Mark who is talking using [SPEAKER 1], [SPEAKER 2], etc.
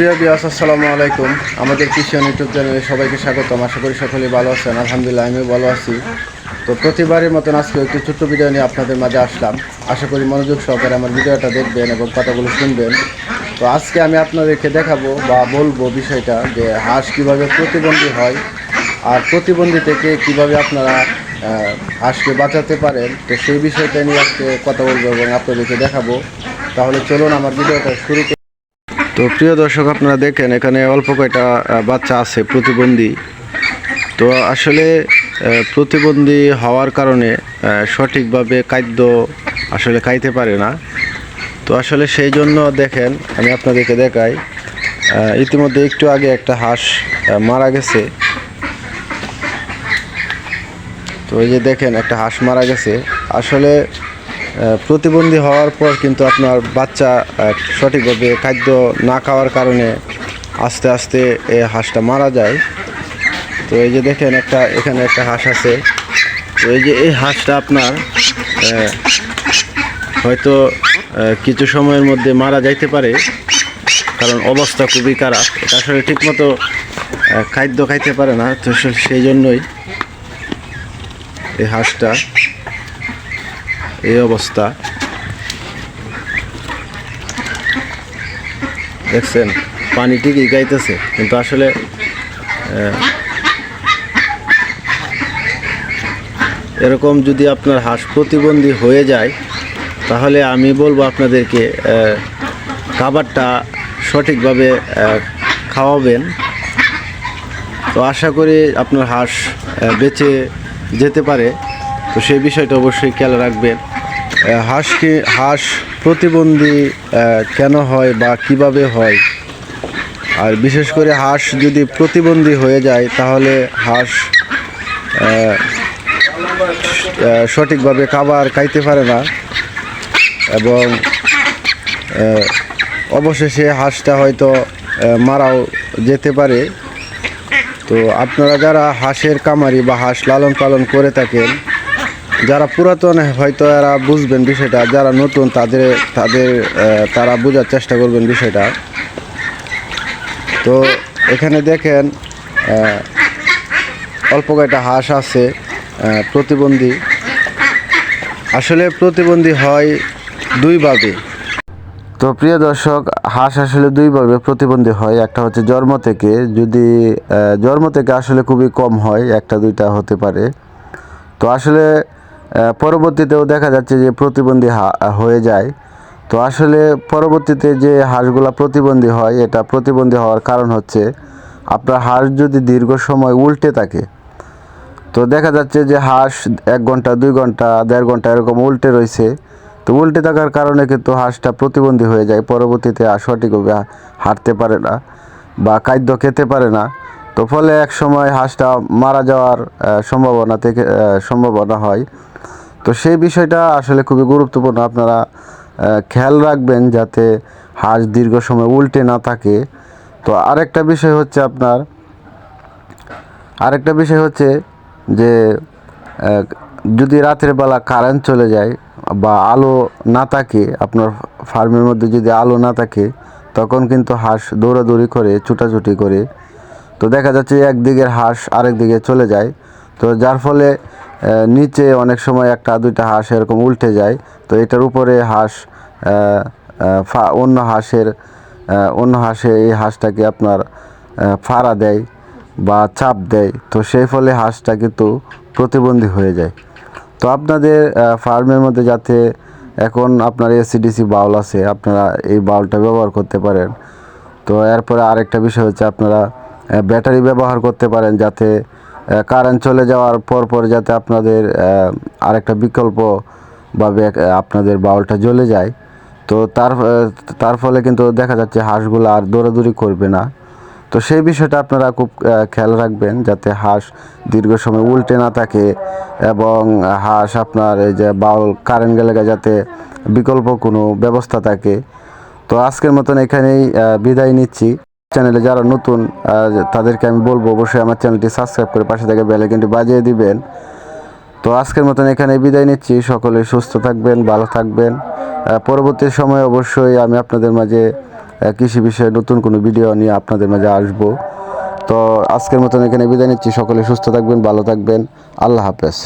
[SPEAKER 1] প্রিয় বিয়াস আসসালামু আলাইকুম। আমাদের কৃষিয়ান ইউটিউব চ্যানেলে সবাইকে স্বাগতম। আশা করি সকলেই ভালো আছেন। আলহামদুলিল্লাহ, আমিও ভালো আছি। তো প্রতিবারের মতন আজকে একটি ছোট্ট ভিডিও নিয়ে আপনাদের মাঝে আসলাম। আশা করি মনোযোগ সহকারে আমার ভিডিওটা দেখবেন এবং কথাগুলো শুনবেন। তো আজকে আমি আপনাদেরকে দেখাবো বা বলব বিষয়টা যে হাঁস কীভাবে প্রতিবন্ধী হয় আর প্রতিবন্ধী থেকে কীভাবে আপনারা হাঁসকে বাঁচাতে পারেন। তো সেই বিষয়টা নিয়ে আজকে কথা বলব এবং আপনাদেরকে দেখাবো। তাহলে চলুন আমার ভিডিওটা শুরু তো প্রিয় দর্শক, আপনারা দেখেন, এখানে অল্প কয়টা বাচ্চা আছে, প্রতিবন্ধী। তো আসলে প্রতিবন্ধী হওয়ার কারণে সঠিকভাবে খাদ্য আসলে খাইতে পারে না। তো আসলে সেই জন্য দেখেন, আমি আপনাদেরকে দেখাই ইতিমধ্যে একটু আগে একটা হাঁস মারা গেছে। তো এই যে দেখেন, একটা হাঁস মারা গেছে। আসলে প্রতিবন্ধী হওয়ার পর কিন্তু আপনার বাচ্চা সঠিকভাবে খাদ্য না খাওয়ার কারণে আস্তে আস্তে এই হাঁসটা মারা যায়। তো এই যে দেখেন একটা, এখানে একটা হাঁস আছে। তো এই যে এই হাঁসটা আপনার হয়তো কিছু সময়ের মধ্যে মারা যাইতে পারে। কারণ অবস্থা খুবই খারাপ। এটা আসলে ঠিকমতো খাদ্য খাইতে পারে না। তো সেই জন্যই এই হাঁসটা এই অবস্থা। দেখছেন, পানি ঠিকই গাইতেছে, কিন্তু আসলে এরকম যদি আপনার হাঁস প্রতিবন্ধী হয়ে যায়, তাহলে আমি বলব আপনাদেরকে খাবারটা সঠিকভাবে খাওয়াবেন। তো আশা করি আপনার হাঁস বেঁচে যেতে পারে। তো সেই বিষয়টা অবশ্যই খেয়াল রাখবেন। হাঁসকে, হাঁস প্রতিবন্ধী কেন হয় বা কীভাবে হয়? আর বিশেষ করে হাঁস যদি প্রতিবন্ধী হয়ে যায়, তাহলে হাঁস সঠিকভাবে খাবার খাইতে পারে না এবং অবশেষে হাঁসটা হয়তো মারাও যেতে পারে। তো আপনারা যারা হাঁসের কামারি বা হাঁস লালন পালন করে থাকেন যারা পুরাতন, হয়তো এরা বুঝবেন বিষয়টা, যারা নতুন, তাদের তাদের তারা বোঝার চেষ্টা করবেন বিষয়টা। তো এখানে দেখেন অল্প কয়েকটা হাঁস আছে প্রতিবন্ধী। আসলে প্রতিবন্ধী হয় দুইভাবে তো প্রিয় দর্শক, হাঁস আসলে দুইভাবে প্রতিবন্ধী হয়। একটা হচ্ছে জন্ম থেকে, যদি জন্ম থেকে আসলে খুবই কম হয়, একটা দুইটা হতে পারে। তো আসলে পরবর্তীতেও দেখা যাচ্ছে যে প্রতিবন্ধী হয়ে যায়। তো আসলে পরবর্তীতে যে হাঁসগুলা প্রতিবন্ধী হয়, এটা প্রতিবন্ধী হওয়ার কারণ হচ্ছে আপনার হাঁস যদি দীর্ঘ সময় উল্টে থাকে, তো দেখা যাচ্ছে যে হাঁস এক ঘণ্টা, দুই ঘণ্টা, দেড় ঘণ্টা এরকম উল্টে রয়েছে। তো উল্টে থাকার কারণে কিন্তু হাঁসটা প্রতিবন্ধী হয়ে যায়, পরবর্তীতে আর সঠিকভাবে হাঁটতে পারে না বা খাদ্য খেতে পারে না। তো ফলে এক সময় হাঁসটা মারা যাওয়ার সম্ভাবনা থেকে সম্ভাবনা হয়। তো সেই বিষয়টা আসলে খুবই গুরুত্বপূর্ণ। আপনারা খেয়াল রাখবেন যাতে হাঁস দীর্ঘ সময় উল্টে না থাকে। তো আরেকটা বিষয় হচ্ছে আপনার, আরেকটা বিষয় হচ্ছে যে যদি রাতের বেলা কারেন্ট চলে যায় বা আলো না থাকে, আপনার ফার্মের মধ্যে যদি আলো না থাকে, তখন কিন্তু হাঁস দৌড়াদৌড়ি করে, ছুটাছুটি করে। তো দেখা যাচ্ছে একদিকের হাঁস আরেক দিকে চলে যায়। তো যার ফলে নিচে অনেক সময় একটা দুইটা হাঁস এরকম উল্টে যায়। তো এটার উপরে হাঁস অন্য হাঁসের অন্য হাঁসে এই হাঁসটাকে আপনার ফাড়া দেয় বা চাপ দেয়। তো সেই ফলে হাঁসটা কিন্তু প্রতিবন্ধী হয়ে যায়। তো আপনাদের ফার্মের মধ্যে যাতে এখন আপনার এসিডিসি বাউল আছে, আপনারা এই বাউলটা ব্যবহার করতে পারেন। তো এরপরে আরেকটা বিষয় হচ্ছে আপনারা ব্যাটারি ব্যবহার করতে পারেন যাতে কারেন্ট চলে যাওয়ার পর পর যাতে আপনাদের আরেকটা বিকল্পভাবে আপনাদের বাউলটা জ্বলে যায়। তো তার তার ফলে কিন্তু দেখা যাচ্ছে হাঁসগুলো আর দৌড়াদৌড়ি করবে না। তো সেই বিষয়টা আপনারা খুব খেয়াল রাখবেন যাতে হাঁস দীর্ঘ সময় উল্টে না থাকে এবং হাঁস আপনার এই যে বাউল কারেন্ট গেলে যাতে বিকল্প কোনো ব্যবস্থা থাকে। তো আজকের মতন এখানেই বিদায় নিচ্ছি। চ্যানেলে যারা নতুন তাদেরকে আমি বলব অবশ্যই আমার চ্যানেলটি সাবস্ক্রাইব করে পাশে থেকে বেল আইকনটি বাজিয়ে দিবেন। তো আজকের মতন এখানে বিদায় নিচ্ছি। সকলে সুস্থ থাকবেন, ভালো থাকবেন। পরবর্তী সময়ে অবশ্যই আমি আপনাদের মাঝে কৃষি বিষয়ে নতুন কোনো ভিডিও নিয়ে আপনাদের মাঝে আসব। তো আজকের মতন এখানে বিদায় নিচ্ছি। সকলে সুস্থ থাকবেন, ভালো থাকবেন। আল্লাহ হাফেজ।